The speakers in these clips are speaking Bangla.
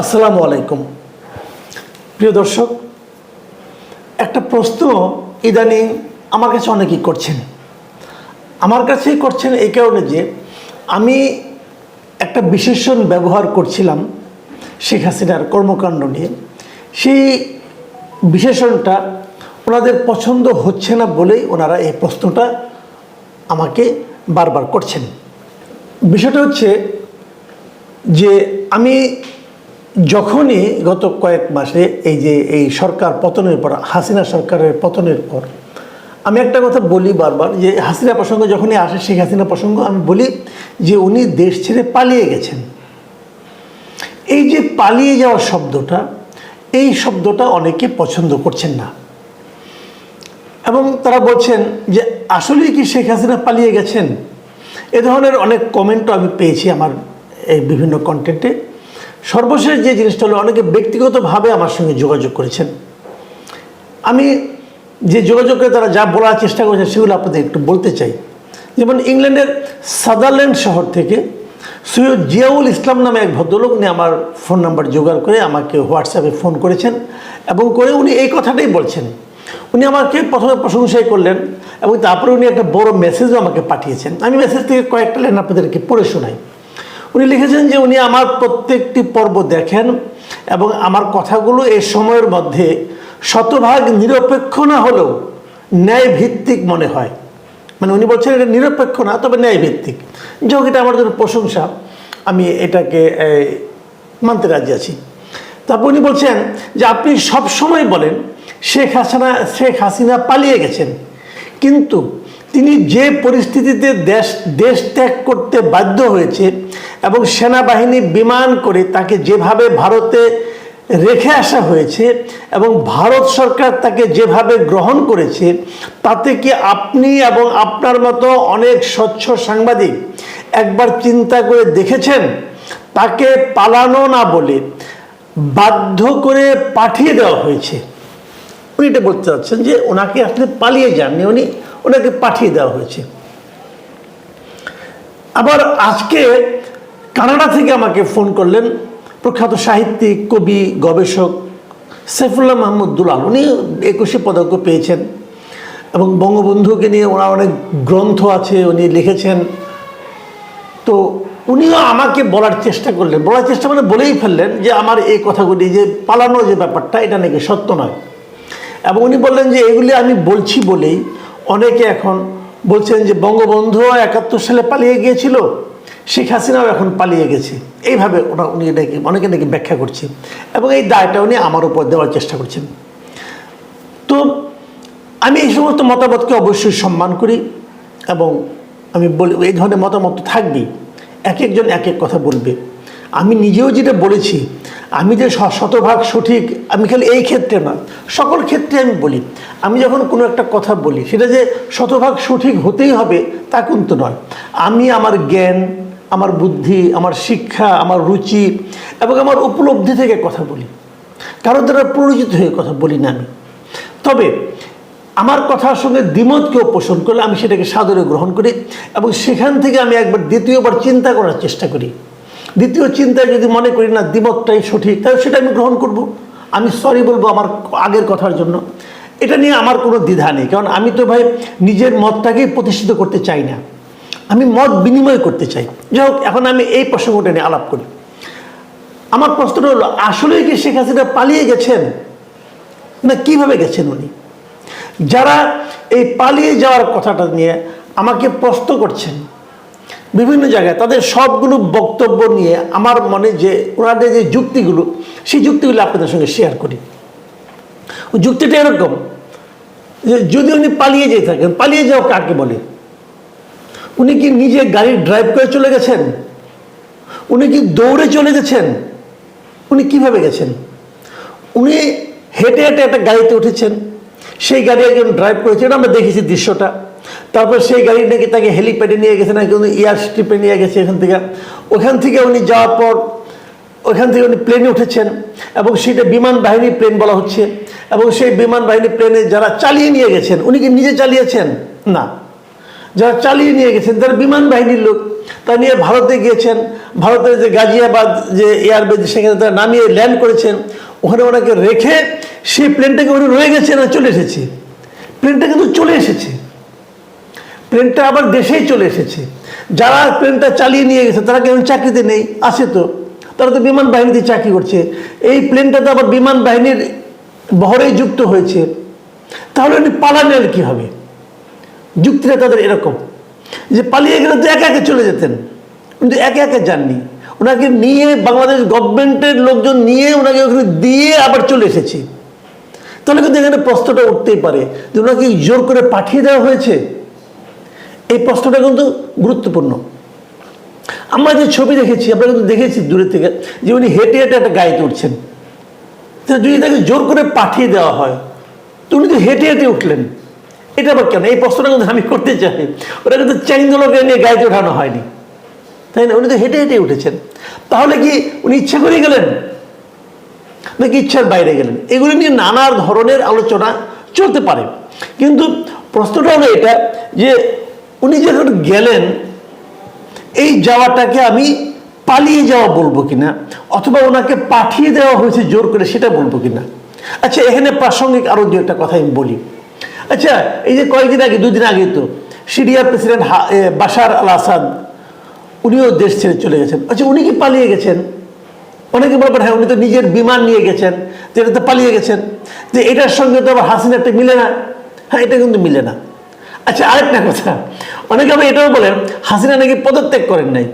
আসসালামু আলাইকুম। প্রিয় দর্শক, একটা প্রশ্ন ইদানিং আমার কাছে অনেকেই করছেন। আমার কাছেই করছেন এই কারণে যে আমি একটা বিশেষণ ব্যবহার করছিলাম শেখ হাসিনার কর্মকাণ্ড নিয়ে। সেই বিশেষণটা ওনাদের পছন্দ হচ্ছে না বলেই ওনারা এই প্রশ্নটা আমাকে বারবার করছেন। বিষয়টা হচ্ছে যে আমি যখনই গত কয়েক মাসে এই যে এই সরকার পতনের পর, হাসিনা সরকারের পতনের পর, আমি একটা কথা বলি বারবার যে হাসিনা প্রসঙ্গ যখনই আসে শেখ হাসিনা প্রসঙ্গ আমি বলি যে উনি দেশ ছেড়ে পালিয়ে গেছেন। এই যে পালিয়ে যাওয়া শব্দটা, এই শব্দটা অনেকে পছন্দ করছেন না। এবং তারা বলছেন যে, আসলেই কি শেখ হাসিনা পালিয়ে গেছেন? এ ধরনের অনেক কমেন্টও আমি পেয়েছি আমার এই বিভিন্ন কন্টেন্টে সর্বশেষ যে জিনিসটা হলো, অনেকে ব্যক্তিগতভাবে আমার সঙ্গে যোগাযোগ করেছেন। আমি যে যোগাযোগে তারা যা বলার চেষ্টা করেছেন, সেগুলো আপনাদের একটু বলতে চাই। যেমন ইংল্যান্ডের সাদারল্যান্ড শহর থেকে সৈয়দ জিয়াউল ইসলাম নামে এক ভদ্রলোক উনি আমার ফোন নাম্বার জোগাড় করে আমাকে হোয়াটসঅ্যাপে ফোন করেছেন এবং করে উনি এই কথাটাই বলছেন। উনি আমাকে প্রথমে প্রশংসাই করলেন এবং তারপরে উনি একটা বড় মেসেজও আমাকে পাঠিয়েছেন। আমি মেসেজ থেকে কয়েকটা লাইন আপনাদেরকে পড়ে শোনাই। উনি লিখেছেন যে উনি আমার প্রত্যেকটি পর্ব দেখেন এবং আমার কথাগুলো এই সময়ের মধ্যে শতভাগ নিরপেক্ষ না হলেও ন্যায় ভিত্তিক মনে হয়। মানে উনি বলছেন এটা নিরপেক্ষ না, তবে ন্যায় ভিত্তিক যাই এটা আমার জন্য প্রশংসা। আমি এটাকে মানতে রাজি আছি। তারপর উনি বলছেন যে আপনি সব সময় বলেন শেখ হাসিনা শেখ হাসিনা পালিয়ে গেছেন। কিন্তু তিনি যে পরিস্থিতিতে দেশ দেশ ত্যাগ করতে বাধ্য হয়েছে এবং সেনাবাহিনী বিমান করে তাকে যেভাবে ভারতে রেখে আসা হয়েছে এবং ভারত সরকার তাকে যেভাবে গ্রহণ করেছে, তাতে কি আপনি এবং আপনার মতো অনেক স্বচ্ছ সাংবাদিক একবার চিন্তা করে দেখেছেন? তাকে পালানো না বলে বাধ্য করে পাঠিয়ে দেওয়া হয়েছে। উনি এটা বলতে চাচ্ছেন যে ওনাকে আসলে পালিয়ে যাননি। উনি ওনাকে পাঠিয়ে দেওয়া হয়েছে। আবার আজকে কানাডা থেকে আমাকে ফোন করলেন প্রখ্যাত সাহিত্যিক, কবি, গবেষক সাইফুল্লাহ মাহমুদ দুলাল। উনি একুশে পদক পেয়েছেন এবং বঙ্গবন্ধুকে নিয়ে ওনার অনেক গ্রন্থ আছে, উনি লিখেছেন। তো উনিও আমাকে বলার চেষ্টা করলেন। বলার চেষ্টা মানে বলেই ফেললেন যে আমার এই কথাগুলি, যে পালানো যে ব্যাপারটা, এটা নাকি সত্য নয়। এবং উনি বললেন যে এগুলি আমি বলছি বলেই অনেকে এখন বলছেন যে বঙ্গবন্ধু একাত্তর সালে পালিয়ে গিয়েছিল, শেখ হাসিনাও এখন পালিয়ে গেছে। এইভাবে ওরা উনি নাকি অনেকে নাকি ব্যাখ্যা করছে এবং এই দায়টা উনি আমার উপর দেওয়ার চেষ্টা করছেন। তো আমি এই সমস্ত মতামতকে অবশ্যই সম্মান করি এবং আমি বলি এই ধরনের মতামত থাকবেই। এক একজন এক এক কথা বলবে। আমি নিজেও যেটা বলেছি, আমি যে শতভাগ সঠিক, আমি খালি এই ক্ষেত্রে না সকল ক্ষেত্রে আমি বলি। আমি যখন কোনো একটা কথা বলি, সেটা যে শতভাগ সঠিক হতেই হবে তা কিন্তু নয়। আমি আমার জ্ঞান, আমার বুদ্ধি, আমার শিক্ষা, আমার রুচি এবং আমার উপলব্ধি থেকে কথা বলি। কারও দ্বারা পরিচিত হয়ে কথা বলি না আমি। তবে আমার কথার সঙ্গে দ্বিমত কেউ পোষণ করলে আমি সেটাকে সাদরে গ্রহণ করি এবং সেখান থেকে আমি একবার দ্বিতীয়বার চিন্তা করার চেষ্টা করি। দ্বিতীয় চিন্তায় যদি মনে করি না দ্বিমতটাই সঠিক, তাহলে সেটা আমি গ্রহণ করব। আমি সরি বলব আমার আগের কথার জন্য। এটা নিয়ে আমার কোনো দ্বিধা নেই, কারণ আমি তো ভাই নিজের মতটাকেই প্রতিষ্ঠিত করতে চাই না। আমি মত বিনিময় করতে চাই। যাই হোক, এখন আমি এই প্রসঙ্গটা নিয়ে আলাপ করি। আমার প্রশ্নটা হলো আসলেই কি শেখ হাসিনা পালিয়ে গেছেন? না কীভাবে গেছেন উনি? যারা এই পালিয়ে যাওয়ার কথাটা নিয়ে আমাকে প্রশ্ন করছেন বিভিন্ন জায়গায় তাদের সবগুলো বক্তব্য নিয়ে আমার মনে যে ওনাদের যে যুক্তিগুলো, সেই যুক্তিগুলো আপনাদের সঙ্গে শেয়ার করি। যুক্তিটা এরকম, যে যদি উনি পালিয়ে যেয়ে থাকেন, পালিয়ে যাওয়া কাকে বলে? উনি কি নিজে গাড়ি ড্রাইভ করে চলে গেছেন? উনি কি দৌড়ে চলে গেছেন? উনি কীভাবে গেছেন? উনি হেঁটে হেঁটে একটা গাড়িতে উঠেছেন? সেই গাড়ি একজন ড্রাইভ করেছে, এটা আমরা দেখেছি দৃশ্যটা। তারপর সেই গাড়ি নাকি তাকে হেলিপ্যাডে নিয়ে গেছে, নাকি উনি এয়ার স্ট্রিপে নিয়ে গেছে এখান থেকে। ওখান থেকে উনি যাওয়ার পর, ওখান থেকে উনি প্লেনে উঠেছেন, এবং সেটা বিমান বাহিনী প্লেন বলা হচ্ছে। এবং সেই বিমান বাহিনী প্লেনে যারা চালিয়ে নিয়ে গেছেন, উনি কি নিজে চালিয়েছেন? না। যারা চালিয়ে নিয়ে গেছেন, যারা বিমান বাহিনীর লোক তা নিয়ে ভারতে গিয়েছেন। ভারতের যে গাজিয়াবাদ, যে এয়ারবেজ, সেখানে তারা নামিয়ে ল্যান্ড করেছেন। ওখানে ওনাকে রেখে সেই প্লেনটাকে ওখানে রয়ে গেছে না চলে এসেছে। প্লেনটা কিন্তু চলে এসেছে। প্লেনটা আবার দেশেই চলে এসেছে। যারা প্লেনটা চালিয়ে নিয়ে গেছে, তারা কেমন চাকরিতে নেই? আছে তো। তারা তো বিমান বাহিনীতে চাকরি করছে। এই প্লেনটা তো আবার বিমান বাহিনীর বহরেই যুক্ত হয়েছে। তাহলে উনি পালালেন কী হবে যুক্তিটা তাদের এরকম। যে পালিয়ে গেলে তো একা একে চলে যেতেন, কিন্তু একে একে যাননি। ওনাকে নিয়ে বাংলাদেশ গভর্নমেন্টের লোকজন নিয়ে ওনাকে ওখানে দিয়ে আবার চলে এসেছে। তাহলে কিন্তু এখানে প্রশ্নটা উঠতেই পারে যে ওনাকে জোর করে পাঠিয়ে দেওয়া হয়েছে। এই প্রশ্নটা কিন্তু গুরুত্বপূর্ণ। আমরা যে ছবি দেখেছি, আমরা কিন্তু দেখেছি দূরে থেকে যে উনি হেঁটে হেঁটে একটা গাড়িতে উঠছেন তো যদি তাকে জোর করে পাঠিয়ে দেওয়া হয়, তো উনি তো হেঁটে হেঁটে উঠলেন। এটা আবার কেন? এই প্রশ্নটা কিন্তু আমি করতে চাই। ওটা কিন্তু চেঙ্গলোকে নিয়ে গাড়িতে ওঠানো হয়নি। তাই না? উনি তো হেঁটে হেঁটে উঠেছেন। তাহলে কি উনি ইচ্ছা করে গেলেন? নাকি ইচ্ছার বাইরে গেলেন? এগুলি নিয়ে নানা ধরনের আলোচনা চলতে পারে। কিন্তু প্রশ্নটা হলো এটা যে উনি যখন গেলেন, এই যাওয়াটাকে আমি পালিয়ে যাওয়া বলব কিনা? অথবা ওনাকে পাঠিয়ে দেওয়া হয়েছে জোর করে সেটা বলব কিনা? আচ্ছা এখানে প্রাসঙ্গিক আরও দু একটা কথা আমি বলি। আচ্ছা এই যে কয়েকদিন আগে, দুদিন আগে তো সিরিয়ার প্রেসিডেন্ট বাশার আল আসাদ উনিও দেশ ছেড়ে চলে গেছেন। আচ্ছা উনি কি পালিয়ে গেছেন? অনেকে বলবেন হ্যাঁ উনি তো নিজের বিমান নিয়ে গেছেন এটা তো পালিয়ে গেছেন। যে এটার সঙ্গে তো আবার হাসিনাটা মিলে না। হ্যাঁ এটা কিন্তু মিলে না। আচ্ছা আরেকটা কথা, অনেকে আবার এটাও বলেন, হাসিনা নাকি পদত্যাগ করেন নাই।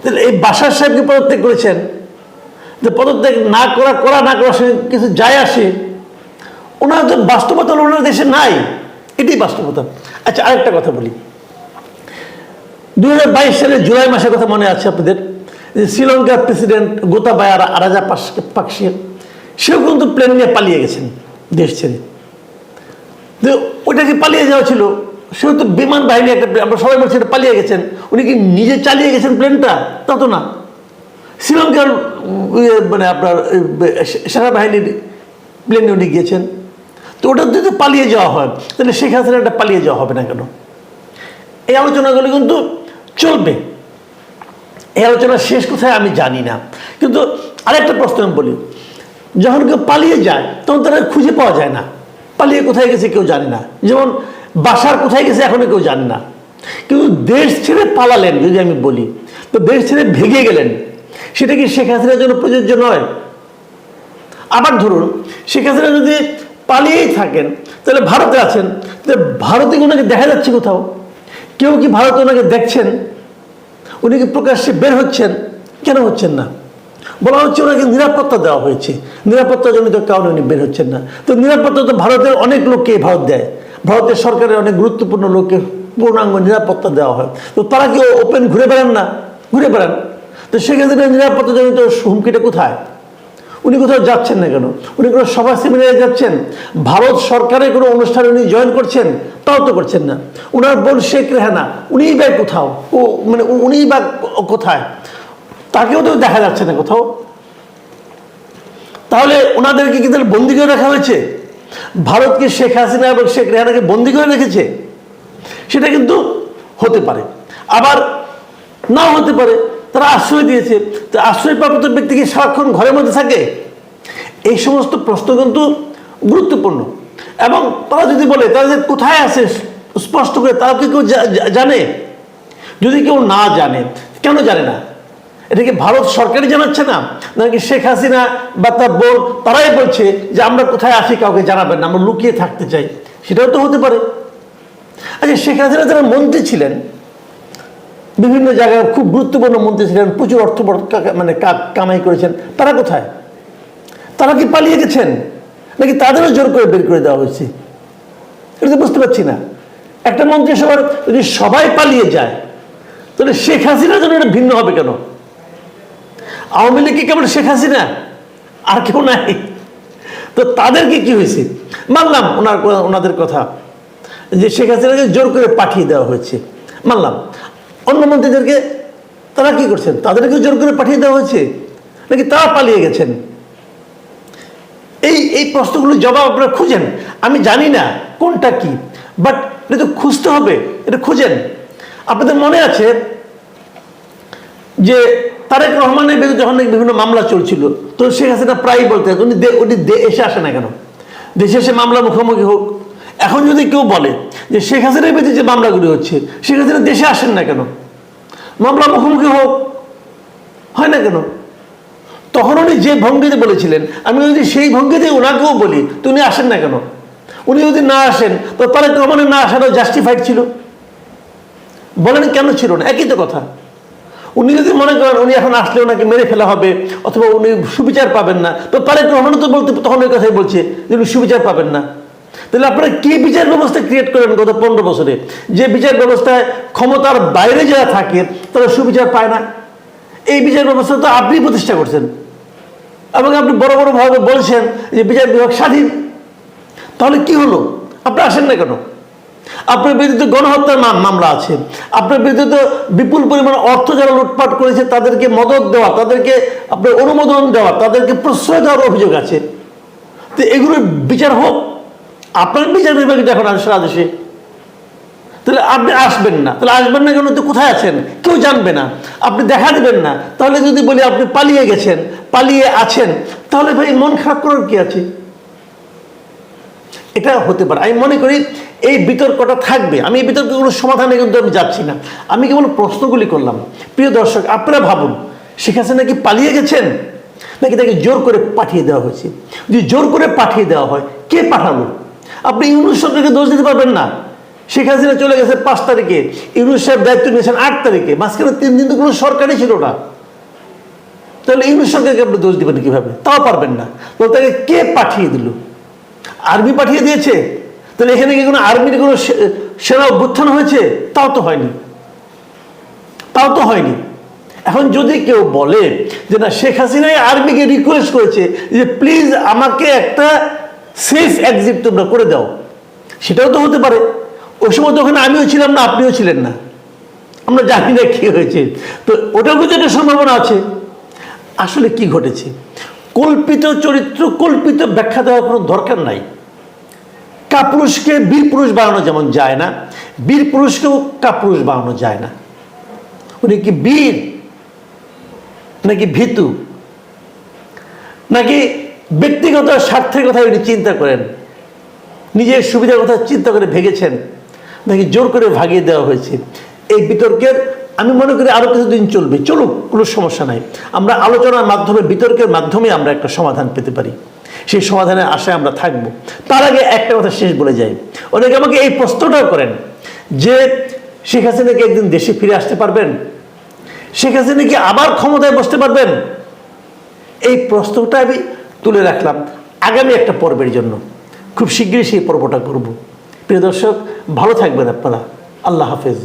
তাহলে এই বাসার সাহেব কি পদত্যাগ করেছেন? যে পদত্যাগ না করা করা না করার সঙ্গে কিছু যায় আসে। ওনার বাস্তবতা ওনার দেশে নাই। এটাই বাস্তবতা। আচ্ছা আরেকটা কথা বলি। দুই হাজার বাইশ সালের জুলাই মাসের কথা মনে আছে আপনাদের? যে শ্রীলঙ্কার প্রেসিডেন্ট গোতাবায়া আরাজা পাকসে সেও কিন্তু প্লেন নিয়ে পালিয়ে গেছেন দেশ ছেড়ে। তো ওইটা কি পালিয়ে যাওয়া ছিল? সেও তো বিমান বাহিনী একটা আমরা সবাই বলছি এটা পালিয়ে গেছেন। উনি কি নিজে চালিয়ে গেছেন প্লেনটা? তা তো না। শ্রীলঙ্কার ইয়ে, মানে আপনার সেনাবাহিনীর প্লেনে উনি গিয়েছেন। তো ওটা যদি পালিয়ে যাওয়া হয়, তাহলে শেখ হাসিনাটা পালিয়ে যাওয়া হবে না কেন? এই আলোচনাগুলো কিন্তু চলবে। এই আলোচনা শেষ কোথায় আমি জানি না। কিন্তু আরেকটা প্রশ্ন আমি বলি, যখন কেউ পালিয়ে যায়, তখন তারা খুঁজে পাওয়া যায় না। পালিয়ে কোথায় গেছে কেউ জানে না। যেমন বাসার কোথায় গেছে এখনও কেউ জানে না। কিন্তু দেশ ছেড়ে পালালেন, যদি আমি বলি, তো দেশ ছেড়ে ভেঙে গেলেন। সেটা কি শেখ হাসিনার জন্য প্রযোজ্য নয়? আবার ধরুন, শেখ হাসিনা যদি পালিয়েই থাকেন। তাহলে ভারতে আছেন। তাহলে ভারতে ওনাকে দেখা যাচ্ছে কোথাও? কেউ কি ভারতে ওনাকে দেখছেন? উনি কি প্রকাশ্যে বের হচ্ছেন? কেন হচ্ছেন না? বলা হচ্ছে ওনাকে নিরাপত্তা দেওয়া হয়েছে। নিরাপত্তাজনিত কারণে উনি বের হচ্ছেন না। তো নিরাপত্তা তো ভারতের অনেক লোককে ভারত দেয়। ভারতের সরকারের অনেক গুরুত্বপূর্ণ লোককে পূর্ণাঙ্গ নিরাপত্তা দেওয়া হয়। তো তারা কি ওপেন ঘুরে বেড়ান না? ঘুরে বেড়ান। তো সেক্ষেত্রে নিরাপত্তাজনিত হুমকিটা কোথায়? উনি কোথাও যাচ্ছেন না কেন? উনি কোনো সভা সেমিনারে যাচ্ছেন? ভারত সরকারের কোনো অনুষ্ঠানে উনি জয়েন করছেন? তাও তো করছেন না। ওনার বোন শেখ রেহানা, উনিই বা কোথাও? ও মানে উনিই বা কোথায়? তাকেও তো দেখা যাচ্ছে না কোথাও। তাহলে ওনাদেরকে কি তাহলে বন্দি করে রাখা হয়েছে? ভারতকে শেখ হাসিনা এবং শেখ রেহানাকে বন্দি করে রেখেছে? সেটা কিন্তু হতে পারে। আবার নাও হতে পারে। তারা আশ্রয় দিয়েছে। তো আশ্রয়প্রাপ্ত ব্যক্তি কি সারাক্ষণ ঘরের মধ্যে থাকে। এই সমস্ত প্রশ্ন কিন্তু গুরুত্বপূর্ণ। এবং তারা যদি বলে, তারা যে কোথায় আছে? স্পষ্ট করে তারা কি কেউ জানে? যদি কেউ না জানে, কেন জানে না? এটা কি ভারত সরকারই জানাচ্ছে না? নাকি শেখ হাসিনা বা তার বোন, তারাই বলছে যে আমরা কোথায় আছি, কাউকে জানাবেন না, আমরা লুকিয়ে থাকতে চাই? সেটাও তো হতে পারে। আচ্ছা শেখ হাসিনা যারা মন্ত্রী ছিলেন বিভিন্ন জায়গায় খুব গুরুত্বপূর্ণ মন্ত্রী ছিলেন, প্রচুর অর্থ মানে কামাই করেছেন। তারা কোথায়? তারা কি পালিয়ে গেছেন? নাকি তাদেরও জোর করে বের করে দেওয়া হয়েছে? এটা বুঝতে পারছি না। একটা মন্ত্রিসভার যদি সবাই পালিয়ে যায়, তাহলে শেখ হাসিনার জন্য এটা ভিন্ন হবে কেন? আওয়ামী লীগ কি কেবল শেখ হাসিনা? আর কেউ নাই। তো তাদেরকে কি হয়েছে? মানলাম ওনার, ওনাদের কথা, যে শেখ হাসিনাকে জোর করে পাঠিয়ে দেওয়া হয়েছে। মানলাম। অন্য মন্ত্রীদেরকে তারা কি করছেন? তাদেরকে জোর করে পাঠিয়ে দেওয়া হয়েছে? নাকি তারা পালিয়ে গেছেন? এই এই প্রশ্নগুলোর জবাব আপনারা খুঁজেন। আমি জানি না কোনটা কি বাট এটা তো খুঁজতে হবে, এটা খুঁজেন। আপনাদের মনে আছে যে তারেক রহমানের বিরুদ্ধে যখন বিভিন্ন মামলা চলছিল, তো শেখ হাসিনা প্রায়ই বলতে উনি উনি দে- এসে আসে না কেন? দেশে এসে মামলা মুখোমুখি হোক এখন যদি কেউ বলে যে শেখ হাসিনার বিরুদ্ধে যে মামলাগুলি হচ্ছে, শেখ হাসিনা দেশে আসেন না কেন? মামলা মুখোমুখি হোক, হয় না কেন? তখন উনি যে ভঙ্গিতে বলেছিলেন, আমি যদি সেই ভঙ্গিতে ওনাকেও বলি, তো উনি আসেন না কেন? উনি যদি না আসেন, তো তারেক রহমানের না আসারও জাস্টিফাইড ছিল। বলেন কেন ছিল না? একই তো কথা। উনি যদি মনে করেন উনি এখন আসলে ওনাকে মেরে ফেলা হবে, অথবা উনি সুবিচার পাবেন না, তো তারেক রহমানও তো বলতে তখন ওই কথাই বলছে যে উনি সুবিচার পাবেন না। তাহলে আপনারা কি বিচার ব্যবস্থা ক্রিয়েট করেন গত পনেরো বছরে? যে বিচার ব্যবস্থায় ক্ষমতার বাইরে যারা থাকে, তারা সুবিচার পায় না। এই বিচার ব্যবস্থা তো আপনি প্রতিষ্ঠা করছেন। এবং আপনি বড় বড় ভাবে বলছেন যে বিচার বিভাগ স্বাধীন। তাহলে কি হলো? আপনি আসেন না কেন? আপনার বিরুদ্ধে গণহত্যার মাম- মামলা আছে। আপনার বিরুদ্ধে বিপুল পরিমাণ অর্থ যারা লুটপাট করেছে, তাদেরকে মদত দেওয়া, তাদেরকে আপনার অনুমোদন দেওয়া, তাদেরকে প্রশ্রয় দেওয়ার অভিযোগ আছে। তো এগুলোর বিচার হোক। আপনার বিচার বিভাগ যখন আসে সারা তাহলে আপনি আসবেন না। তাহলে আসবেন না কেন? কোথায় আছেন? কেউ জানবে না। আপনি দেখা দেবেন না। তাহলে যদি বলি আপনি পালিয়ে গেছেন, পালিয়ে আছেন, তাহলে ভাই মন খারাপ করার কি আছে? এটা হতে পারে। আমি মনে করি এই বিতর্কটা থাকবে। আমি এই বিতর্কগুলোর সমাধানে কিন্তু আমি যাচ্ছি না। আমি কেবল প্রশ্নগুলি করলাম। প্রিয় দর্শক, আপনারা ভাবুন, শেখ হাসিনা কি পালিয়ে গেছেন? নাকি তাকে জোর করে পাঠিয়ে দেওয়া হয়েছে? যদি জোর করে পাঠিয়ে দেওয়া হয়, কে পাঠালো? আপনি ইউনুস সরকারকে দোষ দিতে পারবেন না। শেখ হাসিনা চলে গেছে পাঁচ তারিখে। ইউনুস সাহেব দায়িত্ব নিয়েছেন আট তারিখে। মাঝখানে তিন দিন তো কোনো সরকারই ছিল না। তাহলে ইউনুস সরকারকে আপনি দোষ দিবেন কীভাবে? তাও পারবেন না। তো তাকে কে পাঠিয়ে দিল? আর্মি পাঠিয়ে দিয়েছে। তাহলে এখানে কি কোনো আর্মির কোনো সেনা অভ্যুত্থান হয়েছে? তাও তো হয়নি। তাও তো হয়নি। এখন যদি কেউ বলে যে না, শেখ হাসিনাই আর্মিকে রিকোয়েস্ট করেছে যে প্লিজ আমাকে একটা সেফ এক্সিট তোমরা করে দাও। সেটাও তো হতে পারে। ওই সময় তো ওখানে আমিও ছিলাম না, আপনিও ছিলেন না। আমরা জানি না কি হয়েছে। তো ওটার মধ্যে একটা সম্ভাবনা আছে। আসলে কি ঘটেছে? কল্পিত চরিত্র, কল্পিত ব্যাখ্যা দেওয়ার কোনো দরকার নাই। কাপুরুষকে বীর পুরুষ বানানো যেমন যায় না বীর পুরুষকেও কাপুরুষ বানানো যায় না। উনি কি বীর? নাকি ভীতু? নাকি ব্যক্তিগত স্বার্থের কথা উনি চিন্তা করেন, নিজের সুবিধার কথা চিন্তা করে ভেগেছেন, নাকি জোর করে ভাগিয়ে দেওয়া হয়েছে, এই বিতর্কের আমি মনে করি আরও কিছুদিন চলবে। চলুক, কোনো সমস্যা নাই। আমরা আলোচনার মাধ্যমে, বিতর্কের মাধ্যমে আমরা একটা সমাধান পেতে পারি। সেই সমাধানের আশায় আমরা থাকব। তার আগে একটা কথা শেষ বলে যাই। অনেকে আমাকে এই প্রশ্নটাও করেন যে, শেখ হাসিনা কি একদিন দেশে ফিরে আসতে পারবেন? শেখ হাসিনা কি আবার ক্ষমতায় বসতে পারবেন? এই প্রশ্নটা আমি তুলে রাখলাম আগামী একটা পর্বের জন্য। খুব শীঘ্রই সেই পর্বটা করব। প্রিয় দর্শক, ভালো থাকবেন আপনারা। আল্লাহ হাফেজ।